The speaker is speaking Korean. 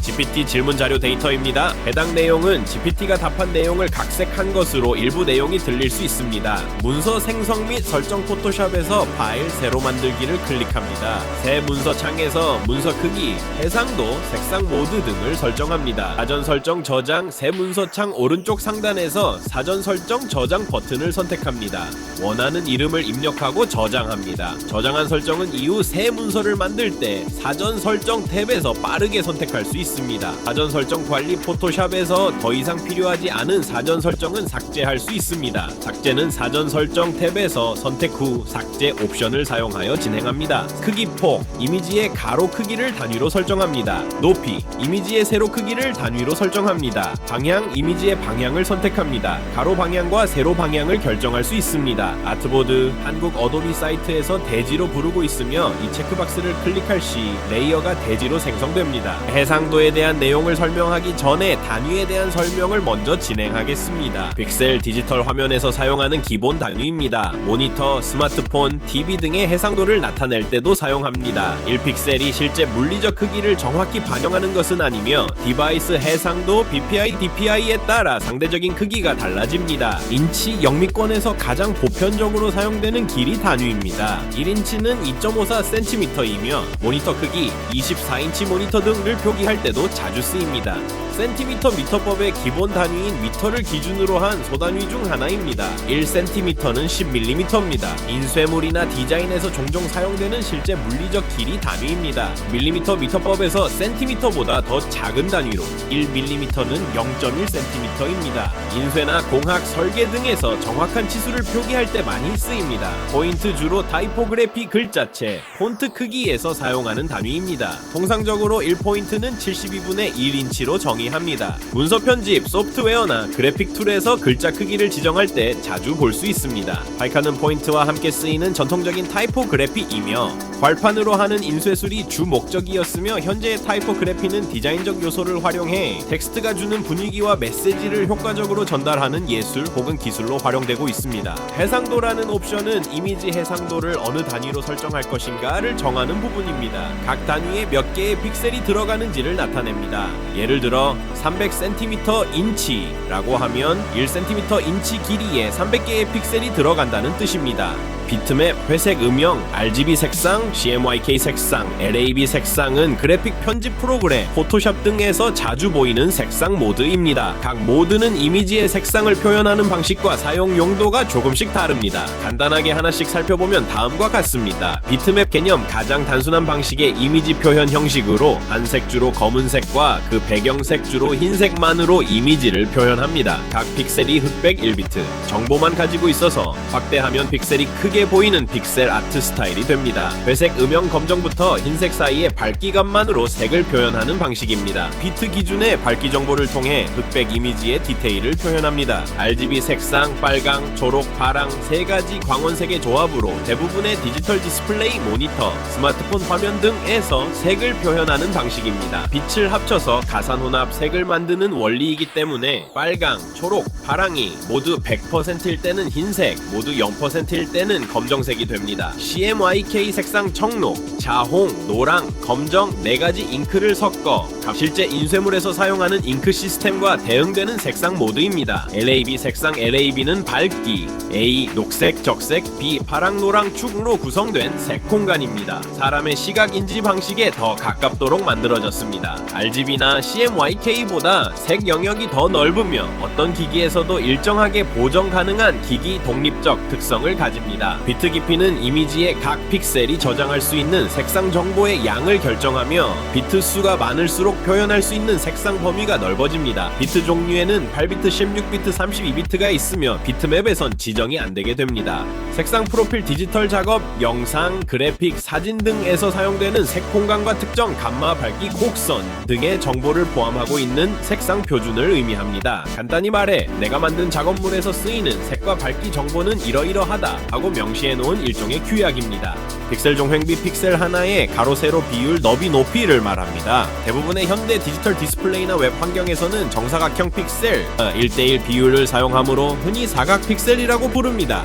GPT 질문 자료 데이터입니다. 해당 내용은 GPT가 답한 내용을 각색한 것으로 일부 내용이 들릴 수 있습니다. 문서 생성 및 설정 포토샵에서 파일 새로 만들기를 클릭합니다. 새 문서 창에서 문서 크기, 해상도, 색상 모드 등을 설정합니다. 사전 설정 저장 새 문서 창 오른쪽 상단에서 사전 설정 저장 버튼을 선택합니다. 원하는 이름을 입력하고 저장합니다. 저장한 설정은 이후 새 문서를 만들 때 사전 설정 탭에서 빠르게 선택할 수 있습니다. 사전 설정 관리 포토샵에서 더 이상 필요하지 않은 사전 설정은 삭제할 수 있습니다. 삭제는 사전 설정 탭에서 선택 후 삭제 옵션을 사용하여 진행합니다. 크기 폭, 이미지의 가로 크기를 단위로 설정합니다. 높이, 이미지의 세로 크기를 단위로 설정합니다. 방향, 이미지의 방향을 선택합니다. 가로 방향과 세로 방향을 결정할 수 있습니다. 아트보드, 한국 어도비 사이트에서 대지로 부르고 있으며 이 체크박스를 클릭할 시 레이어가 대지로 생성됩니다. 해상 도에 대한 내용을 설명하기 전에 단위에 대한 설명을 먼저 진행하겠습니다. 픽셀 디지털 화면에서 사용하는 기본 단위입니다. 모니터, 스마트폰, TV 등의 해상도를 나타낼 때도 사용합니다. 1픽셀이 실제 물리적 크기를 정확히 반영하는 것은 아니며 디바이스 해상도, BPI, DPI에 따라 상대적인 크기가 달라집니다. 인치 영미권에서 가장 보편적으로 사용되는 길이 단위입니다. 1인치는 2.54cm이며 모니터 크기 24인치 모니터 등을 표기할 때도 자주 쓰입니다. 센티미터 미터법의 기본 단위인 미터를 기준으로 한 소단위 중 하나입니다. 1cm는 10mm입니다. 인쇄물이나 디자인에서 종종 사용되는 실제 물리적 길이 단위입니다. 밀리미터 미터법에서 센티미터보다 더 작은 단위로 1mm는 0.1cm입니다. 인쇄나 공학, 설계 등에서 정확한 치수를 표기할 때 많이 쓰입니다. 포인트 주로 타이포그래피 글자체, 폰트 크기에서 사용하는 단위입니다. 통상적으로 1포인트는 72분의 1인치로 정 의합니다. 문서 편집, 소프트웨어나 그래픽 툴에서 글자 크기를 지정할 때 자주 볼 수 있습니다. 발칸은 포인트와 함께 쓰이는 전통적인 타이포그래피이며 발판으로 하는 인쇄술이 주 목적이었으며 현재의 타이포그래피는 디자인적 요소를 활용해 텍스트가 주는 분위기와 메시지를 효과적으로 전달하는 예술 혹은 기술로 활용되고 있습니다. 해상도라는 옵션은 이미지 해상도를 어느 단위로 설정할 것인가를 정하는 부분입니다. 각 단위에 몇 개의 픽셀이 들어가는지를 나타냅니다. 예를 들어 300cm 인치라고 하면 1cm 인치 길이에 300개의 픽셀이 들어간다는 뜻입니다. 비트맵, 회색 음영, RGB 색상, CMYK 색상, LAB 색상은 그래픽 편집 프로그램, 포토샵 등에서 자주 보이는 색상 모드입니다. 각 모드는 이미지의 색상을 표현하는 방식과 사용 용도가 조금씩 다릅니다. 간단하게 하나씩 살펴보면 다음과 같습니다. 비트맵 개념 가장 단순한 방식의 이미지 표현 형식으로 한 색 주로 검은색과 그 배경색 주로 흰색만으로 이미지를 표현합니다. 각 픽셀이 흑백 1비트, 정보만 가지고 있어서 확대하면 픽셀이 크게 보이는 픽셀 아트 스타일이 됩니다. 회색 음영 검정부터 흰색 사이의 밝기감만으로 색을 표현하는 방식입니다. 비트 기준의 밝기 정보를 통해 흑백 이미지의 디테일을 표현합니다. RGB 색상, 빨강, 초록, 파랑 세 가지 광원색의 조합으로 대부분의 디지털 디스플레이 모니터, 스마트폰 화면 등에서 색을 표현하는 방식입니다. 빛을 합쳐서 가산 혼합 색을 만드는 원리이기 때문에 빨강, 초록, 파랑이 모두 100%일 때는 흰색, 모두 0%일 때는 검정색이 됩니다. CMYK 색상 청록, 자홍, 노랑, 검정 네 가지 잉크를 섞어 실제 인쇄물에서 사용하는 잉크 시스템과 대응되는 색상 모드입니다. LAB 색상 LAB는 밝기, A 녹색, 적색, B 파랑, 노랑 축으로 구성된 색 공간입니다. 사람의 시각 인지 방식에 더 가깝도록 만들어졌습니다. RGB나 CMYK보다 색 영역이 더 넓으며 어떤 기기에서도 일정하게 보정 가능한 기기 독립적 특성을 가집니다. 비트 깊이는 이미지의 각 픽셀이 저장할 수 있는 색상 정보의 양을 결정하며 비트 수가 많을수록 표현할 수 있는 색상 범위가 넓어집니다. 비트 종류에는 8비트, 16비트, 32비트가 있으며 비트맵에선 지정이 안 되게 됩니다. 색상 프로필 디지털 작업, 영상, 그래픽, 사진 등에서 사용되는 색 공간과 특정 감마 밝기 곡선 등의 정보를 포함하고 있는 색상 표준을 의미합니다. 간단히 말해 내가 만든 작업물에서 쓰이는 색과 밝기 정보는 이러이러하다 하고 명시해 놓은 일종의 규약입니다. 픽셀 종횡비 픽셀 하나의 가로 세로 비율 너비 높이를 말합니다. 대부분의 현대 디지털 디스플레이나 웹 환경에서는 정사각형 픽셀 1대1 비율을 사용하므로 흔히 사각 픽셀이라고 부릅니다.